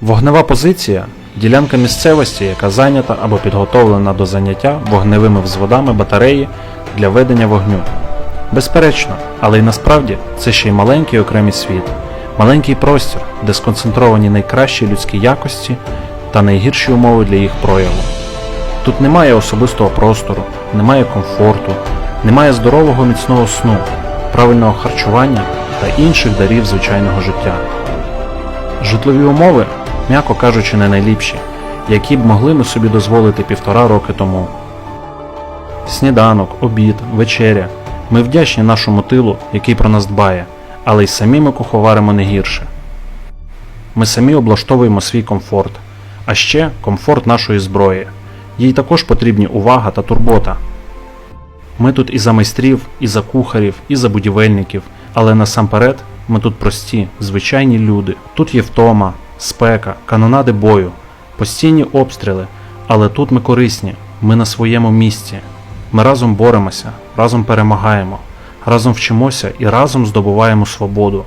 Вогнева позиція ділянка місцевості, яка зайнята або підготовлена до заняття вогневими взводами батареї для ведення вогню. Безперечно, але й насправді це ще й маленький окремий світ, маленький простір, де сконцентровані найкращі людські якості та найгірші умови для їх прояву. Тут немає особистого простору, немає комфорту, немає здорового міцного сну, правильного харчування та інших дарів звичайного життя. Житлові умови, м'яко кажучи, не найліпші, які б могли ми собі дозволити півтора роки тому. Сніданок, обід, вечеря. Ми вдячні нашому тилу, який про нас дбає, але й самі ми куховаримо не гірше. Ми самі облаштовуємо свій комфорт, а ще комфорт нашої зброї. Їй також потрібні увага та турбота. Ми тут і за майстрів, і за кухарів, і за будівельників, але насамперед ми тут прості, звичайні люди. Тут є втома, спека, канонади бою, постійні обстріли, але тут ми корисні, ми на своєму місці. Ми разом боремося, разом перемагаємо, разом вчимося і разом здобуваємо свободу.